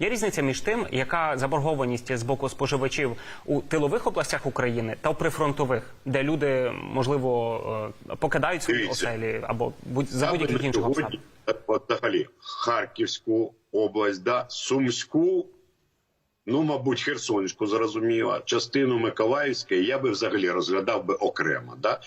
Є різниця між тим, яка заборгованість з боку споживачів у тилових областях України та у прифронтових, де люди можливо е, покидають свої Дивіться. оселі або будь за будь-яких інших обставин. Взагалі Харківську область, да, Сумську, ну, мабуть, Херсонську, зрозуміло, частину Миколаївської я би взагалі розглядав би окремо. Да?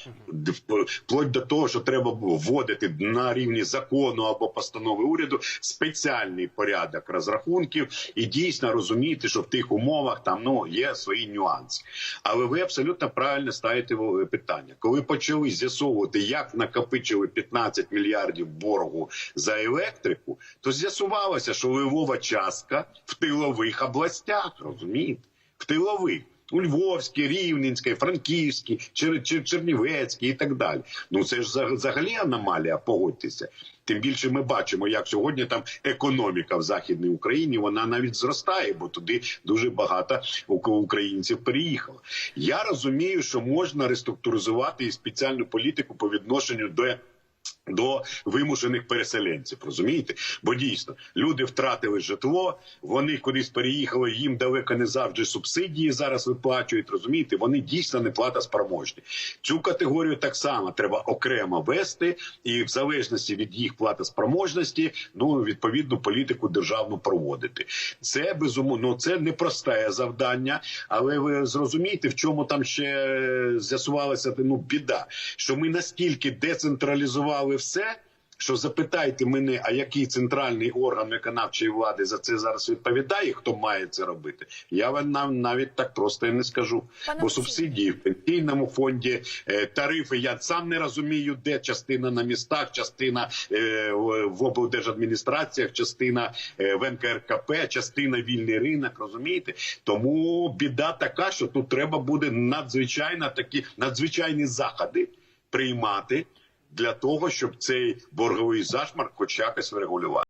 Вплоть до того, що треба було вводити на рівні закону або постанови уряду спеціальний порядок розрахунків і дійсно розуміти, що в тих умовах там ну є свої нюанси. Але ви абсолютно правильно ставите питання. Коли почали з'ясовувати, як накопичили 15 мільярдів боргу за електрику, то з'ясувалося, що левова частка в тилових областях, розумієте? В тилових. У Львовській, Рівненській, Франківській, Чер... Чер... Чернівецькій і так далі. Ну це ж взагалі аномалія, погодьтеся. Тим більше ми бачимо, як сьогодні там економіка в Західній Україні вона навіть зростає, бо туди дуже багато українців переїхало. Я розумію, що можна реструктуризувати і спеціальну політику по відношенню до до вимушених переселенців, розумієте? Бо дійсно люди втратили житло, вони кудись переїхали, їм далеко не завжди субсидії зараз виплачують. Розумієте, вони дійсно не платоспроможні. Цю категорію так само треба окремо вести, і в залежності від їх платоспроможності, ну відповідну політику державну проводити. Це безумовно ну, це непросте завдання, але ви зрозумієте, в чому там ще з'ясувалася ну біда, що ми настільки децентралізували все. Що запитайте мене, а який центральний орган виконавчої влади за це зараз відповідає, хто має це робити? Я вам навіть так просто і не скажу. Пане Бо субсидії в пенсійному фонді, е, тарифи. Я сам не розумію, де частина на містах, частина е, в в облдержадміністраціях, частина е, в НКРКП, частина вільний ринок. Розумієте? Тому біда така, що тут треба буде надзвичайно такі надзвичайні заходи приймати для того, щоб цей борговий зашмарк хоч якось врегулювати.